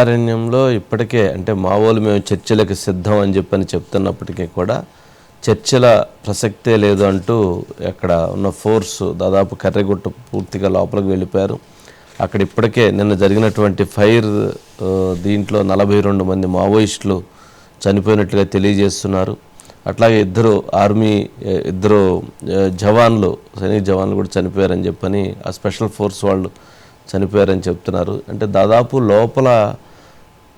అరణ్యంలో ఇప్పటికే అంటే మావోలు మేము చర్చలకు సిద్ధం అని చెప్పని చెప్తున్నప్పటికీ కూడా చర్చల ప్రసక్తే లేదు అంటూ అక్కడ ఉన్న ఫోర్స్ దాదాపు కర్రెగుట్ట పూర్తిగా లోపలికి వెళ్ళిపోయారు. అక్కడ ఇప్పటికే నిన్న జరిగినటువంటి ఫైర్ దీంట్లో నలభై రెండు మంది మావోయిస్టులు చనిపోయినట్లుగా తెలియజేస్తున్నారు. అట్లాగే ఇద్దరు ఆర్మీ ఇద్దరు జవాన్లు సైనిక జవాన్లు కూడా చనిపోయారని చెప్పని ఆ స్పెషల్ ఫోర్స్ వాళ్ళు చనిపోయారని చెప్తున్నారు. అంటే దాదాపు లోపల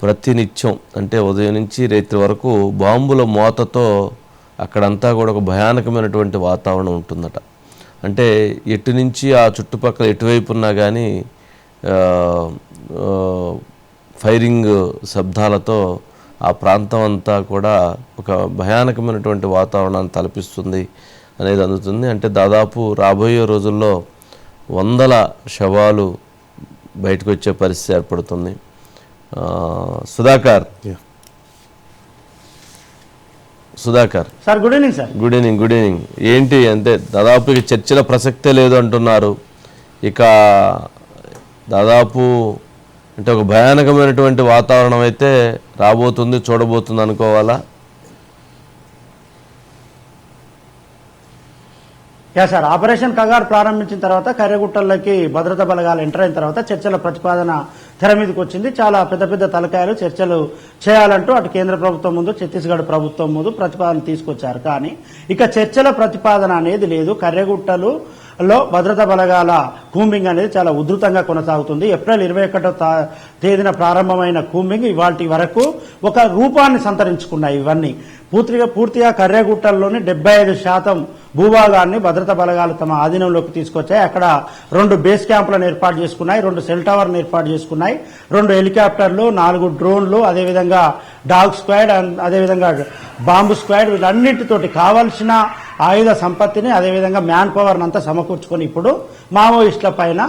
ప్రతినిత్యం. అంటే ఉదయం నుంచి రాత్రి వరకు బాంబుల మోతతో అక్కడంతా కూడా ఒక భయానకమైనటువంటి వాతావరణం ఉంటుందట. అంటే ఎటు నుంచి ఆ చుట్టుపక్కల ఎటువైపు ఉన్నా కానీ ఫైరింగ్ శబ్దాలతో ఆ ప్రాంతం అంతా కూడా ఒక భయానకమైనటువంటి వాతావరణాన్ని తలపిస్తుంది అనేది అందుతుంది. అంటే దాదాపు రాబోయే రోజుల్లో వందల శవాలు బయటకు వచ్చే పరిస్థితి ఏర్పడుతుంది. Sudhakar. Sudhakar. Sir good evening sir good evening good evening ఏంటి అంటే దాదాపు ఇక చర్చల ప్రసక్తే లేదు అంటున్నారు. ఇక దాదాపు అంటే ఒక భయానకమైనటువంటి వాతావరణం అయితే రాబోతుంది చూడబోతుంది అనుకోవాలా? యా సార్ ఆపరేషన్ కగార్ ప్రారంభించిన తర్వాత కర్రెగుట్టల్లోకి భద్రతా బలగాలు ఎంటర్ అయిన తర్వాత చర్చల ప్రతిపాదన తెర మీదకి వచ్చింది. చాలా పెద్ద పెద్ద తలకాయలు చర్చలు చేయాలంటూ అటు కేంద్ర ప్రభుత్వం ముందు ఛత్తీస్గఢ్ ప్రభుత్వం ముందు ప్రతిపాదన తీసుకొచ్చారు. కానీ ఇక చర్చల ప్రతిపాదన అనేది లేదు. కర్రెగుట్టలు లో భద్రతా బలగాల కూంబింగ్ అనేది చాలా ఉధృతంగా కొనసాగుతుంది. ఏప్రిల్ ఇరవై ఒకటో తేదీన ప్రారంభమైన కూంబింగ్ ఇవాటి వరకు ఒక రూపాన్ని సంతరించుకున్నాయి ఇవన్నీ. పూర్తిగా పూర్తిగా కర్రగుట్టల్లోని డెబ్బై ఐదు శాతం భూభాగాన్ని భద్రతా బలగాలు తమ ఆధీనంలోకి తీసుకొచ్చాయి. అక్కడ రెండు బేస్ క్యాంపులను ఏర్పాటు చేసుకున్నాయి రెండు సెల్ టవర్ను ఏర్పాటు చేసుకున్నాయి రెండు హెలికాప్టర్లు నాలుగు డ్రోన్లు అదేవిధంగా డాగ్ స్క్వాడ్ అండ్ అదేవిధంగా బాంబు స్క్వాడ్ వీటన్నిటితోటి కావాల్సిన ఆయుధ సంపత్తిని అదేవిధంగా మ్యాన్ పవర్ అంతా సమకూర్చుకొని ఇప్పుడు మావోయిస్టుల పైన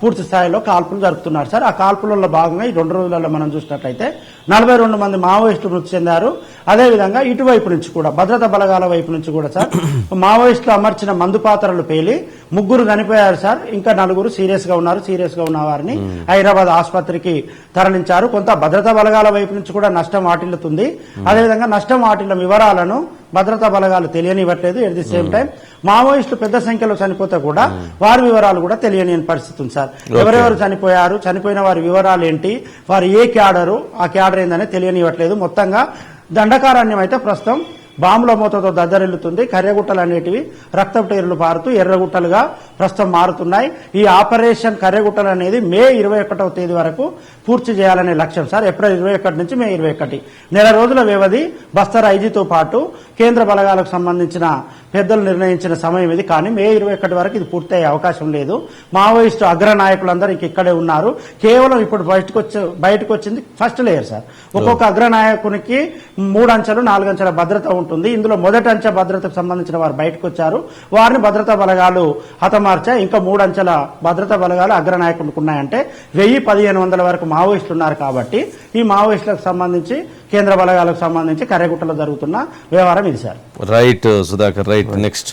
పూర్తి స్థాయిలో కాల్పులు జరుపుతున్నారు. సార్ ఆ కాల్పులలో భాగంగా ఈ రెండు రోజులలో మనం చూసినట్లయితే నలభై రెండు మంది మావోయిస్టులు మృతి చెందారు. అదేవిధంగా ఇటువైపు నుంచి కూడా భద్రతా బలగాల వైపు నుంచి కూడా సార్ మావోయిస్టులు అమర్చిన మందు పాత్రలు పేలి ముగ్గురు చనిపోయారు సార్. ఇంకా నలుగురు సీరియస్గా ఉన్నారు. సీరియస్గా ఉన్న వారిని హైదరాబాద్ ఆసుపత్రికి తరలించారు. కొంత భద్రతా బలగాల వైపు నుంచి కూడా నష్టం వాటిల్లుతుంది. అదేవిధంగా నష్టం వాటిల్ల వివరాలను భద్రతా బలగాలు తెలియనివ్వట్లేదు. ఎట్ ది సేమ్ టైం మావోయిస్టులు పెద్ద సంఖ్యలో చనిపోతే కూడా వారి వివరాలు కూడా తెలియని పరిస్థితి ఉంది సార్. ఎవరెవరు చనిపోయారు చనిపోయిన వారి వివరాలు ఏంటి వారు ఏ క్యాడరు ఆ క్యాడర్ ఏందని తెలియనివ్వట్లేదు. మొత్తంగా దండకారణ్యం అయితే ప్రస్తుతం బాంబుల మూతతో దద్దరిల్లుతుంది. కర్రగుట్టలు అనేటివి రక్తపు టేరులు పారుతూ ఎర్రగుట్టలుగా ప్రస్తుతం మారుతున్నాయి. ఈ ఆపరేషన్ కర్రగుట్టలు అనేది మే ఇరవై ఒకటవ తేదీ వరకు పూర్తి చేయాలనే లక్ష్యం సార్. ఏప్రిల్ ఇరవై ఒకటి నుంచి మే ఇరవై ఒకటి. నెల రోజుల వ్యవధి బస్తర్ ఐజీతో పాటు కేంద్ర బలగాలకు సంబంధించిన పెద్దలు నిర్ణయించిన సమయం ఇది. కానీ మే ఇరవై ఒకటి వరకు ఇది పూర్తయ్యే అవకాశం లేదు. మావోయిస్టు అగ్ర నాయకులందరూ ఇంక ఇక్కడే ఉన్నారు. కేవలం ఇప్పుడు బయటకు వచ్చి బయటకు వచ్చింది ఫస్ట్ లేయర్ సార్. ఒక్కొక్క అగ్ర నాయకునికి మూడు అంచెలు నాలుగు అంచెల భద్రత ఉంటుంది. ఇందులో మొదటి అంచె భద్రతకు సంబంధించిన వారు బయటకు వచ్చారు వారిని భద్రతా బలగాలు హతమార్చా ఇంకా మూడు అంచెల భద్రతా బలగాలు అగ్ర ఉన్నాయంటే వెయ్యి పదిహేను వందల వరకు మావోయిస్టులు ఉన్నారు కాబట్టి ఈ మావోయిస్టులకు సంబంధించి కేంద్ర బలగాలకు సంబంధించి కర్రెగుట్టలో జరుగుతున్న వ్యవహారం ఇది sir. Right Sudhakar right next